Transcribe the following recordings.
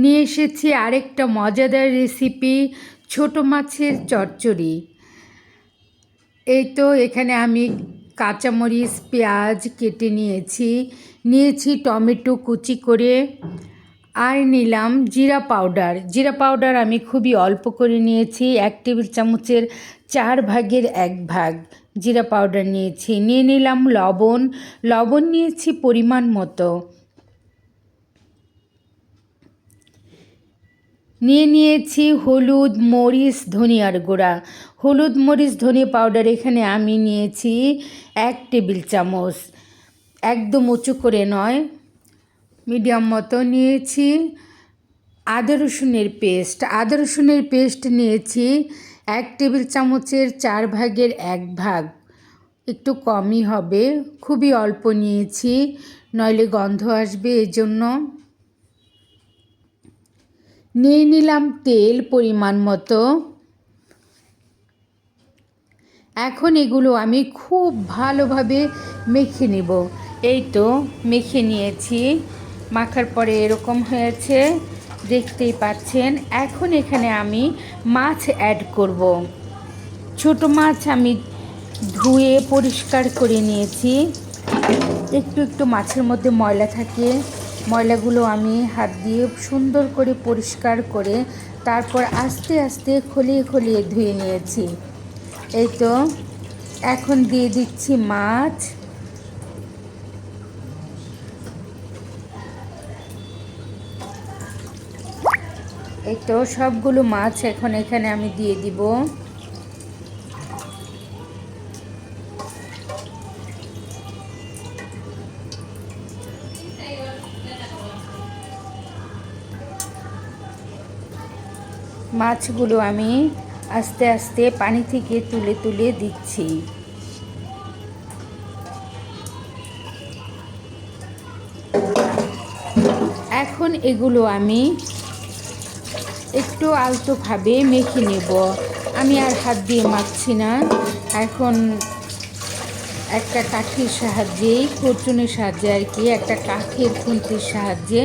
নিয়ে এসেছি আরেকটা মজাদার রেসিপি ছোট মাছের চচ্চড়ি। এই তো এখানে আমি কাঁচামরিচ, পেঁয়াজ কেটে নিয়েছি। নিয়েছি টমেটো কুচি করে আর নিলাম জিরা পাউডার। জিরা পাউডার আমি খুবই অল্প করে নিয়েছি, এক টেবিল চামচের চার ভাগের এক ভাগ জিরা পাউডার নিয়েছি। নিয়ে নিলাম লবণ। লবণ নিয়েছি পরিমাণ মতো। নিয়ে নিয়েছি হলুদ মরিচ ধনিয়ার গুঁড়া। হলুদ মরিচ, ধনিয়া পাউডার এখানে আমি নিয়েছি এক টেবিল চামচ। একদম উঁচু করে নয়, মিডিয়াম মতো নিয়েছি। আদা রসুনের পেস্ট, আদা রসুনের পেস্ট নিয়েছি এক টেবিল চামচের চার ভাগের এক ভাগ। একটু কমই হবে, খুবই অল্প নিয়েছি, নইলে গন্ধ আসবে এজন্য। নিয়ে নিলাম তেল পরিমাণ মতো। এখন এগুলো আমি খুব ভালোভাবে মেখে নেব। এই তো মেখে নিয়েছি। মাখার পরে এরকম হয়েছে, দেখতেই পাচ্ছেন। এখন এখানে আমি মাছ অ্যাড করব। ছোট মাছ আমি ধুয়ে পরিষ্কার করে নিয়েছি। একটু একটু মাছের মধ্যে ময়লা থাকে। ময়লাগুলো আমি হাত দিয়ে সুন্দর করে পরিষ্কার করে তারপর আস্তে আস্তে খলিয়ে খলিয়ে ধুয়ে নিয়েছি। এই তো, এখন দিয়ে দিচ্ছি মাছ। এই তো, সবগুলো মাছ এখন এখানে আমি দিয়ে দিব। মাছগুলো আমি আস্তে আস্তে পানি থেকে তুলে তুলে দিচ্ছি। এখন এগুলো আমি একটু আলতোভাবে মেখে নেব। আমি আর হাত দিয়ে মাখছি না। এখন একটা কাঠির সাহায্যেই করচুনের সাহায্যে আর কি, একটা কাঠের খুন্তির সাহায্যে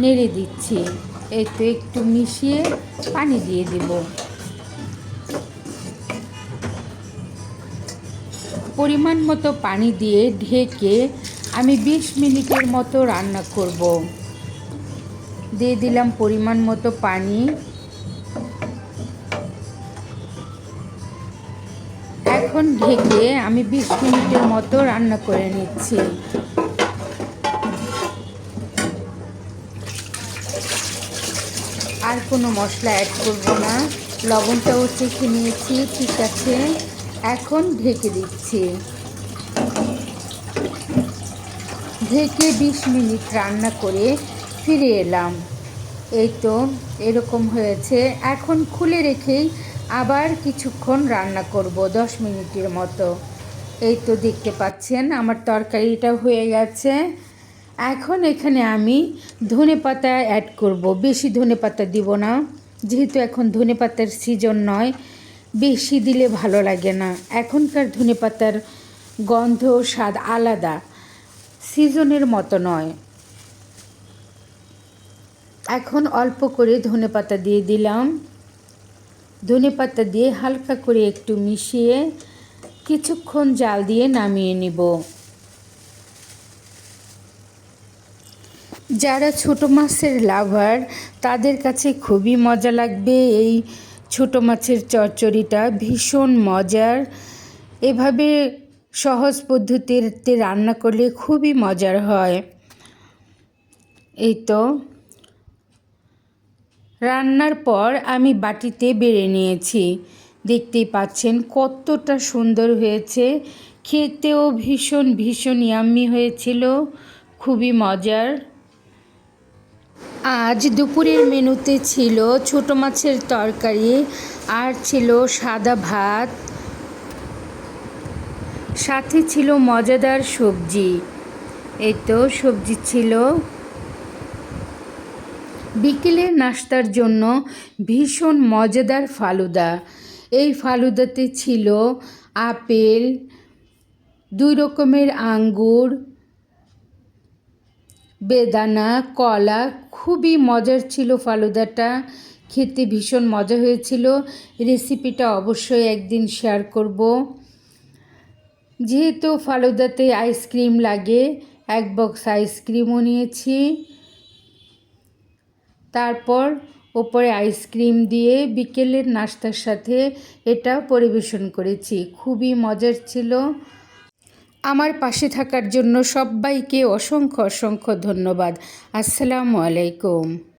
নেড়ে দিচ্ছি। এই তো একটু মিশিয়ে পানি দিয়ে দেব। পরিমাণ মতো পানি দিয়ে ঢেকে আমি বিশ মিনিটের মতো রান্না করব। দিয়ে দিলাম পরিমাণ মতো পানি। এখন ঢেকে আমি বিশ মিনিটের মতো রান্না করে নিচ্ছি। আর কোনো মশলা অ্যাড করব না। লবণটাও চেখে নিয়েছি, ঠিক আছে। এখন ঢেকে দিচ্ছি। ঢেকে বিশ মিনিট রান্না করে ফিরে এলাম। এই তো, এরকম হয়েছে। এখন খুলে রেখেই আবার কিছুক্ষণ রান্না করব, দশ মিনিটের মতো। এই তো দেখতে পাচ্ছেন, আমার তরকারিটা হয়ে গেছে। এখন এখানে আমি ধনে পাতা অ্যাড করব। বেশি ধনে পাতা দিব না, যেহেতু এখন ধনে পাতার সিজন নয়, বেশি দিলে ভালো লাগে না। এখনকার ধনে পাতার গন্ধ, স্বাদ আলাদা সিজনের মতো নয়। এখন অল্প করে ধনে পাতা দিয়ে দিলাম। ধনে পাতা দিয়ে হালকা করে একটু মিশিয়ে কিছুক্ষণ জাল দিয়ে নামিয়ে নিব। যারা ছোট মাছের লাভার, তাদের কাছে খুবই মজা লাগবে এই ছোট মাছের চচ্চড়িটা। ভীষণ মজার। এভাবে সহজ পদ্ধতিতে রান্না করলে খুবই মজার হয়। এই তো। রান্নার পর আমি বাটিতে বেড়ে নিয়েছি। দেখতেই পাচ্ছেন কতটা সুন্দর হয়েছে। খেতেও ভীষণ ভীষণ ইয়াম্মি হয়েছিল। খুবই মজার। আজ দুপুরের মেনুতে ছিল ছোট মাছের তরকারি আর ছিল সাদা ভাত। সাথে ছিল মজাদার সবজি। এই তো সবজি ছিল। বিকেলের নাস্তার জন্য ভীষণ মজাদার ফালুদা। এই ফালুদাতে ছিল আপেল, দুই রকমের আঙ্গুর বেদানা, কলা, খুবই মজার ছিল ফালুদাটা। খেতে ভীষণ মজা হয়েছিল। রেসিপিটা অবশ্যই একদিন শেয়ার করব। যেহেতু ফালুদাতে আইসক্রিম লাগে, এক বক্স আইসক্রিমও নিয়েছি। তারপর ওপরে আইসক্রিম দিয়ে বিকেলের নাস্তার সাথে এটা পরিবেশন করেছি। খুবই মজার ছিল। আমার পাশে থাকার জন্য সবাইকে অসংখ্য অসংখ্য ধন্যবাদ। আসসালামু আলাইকুম।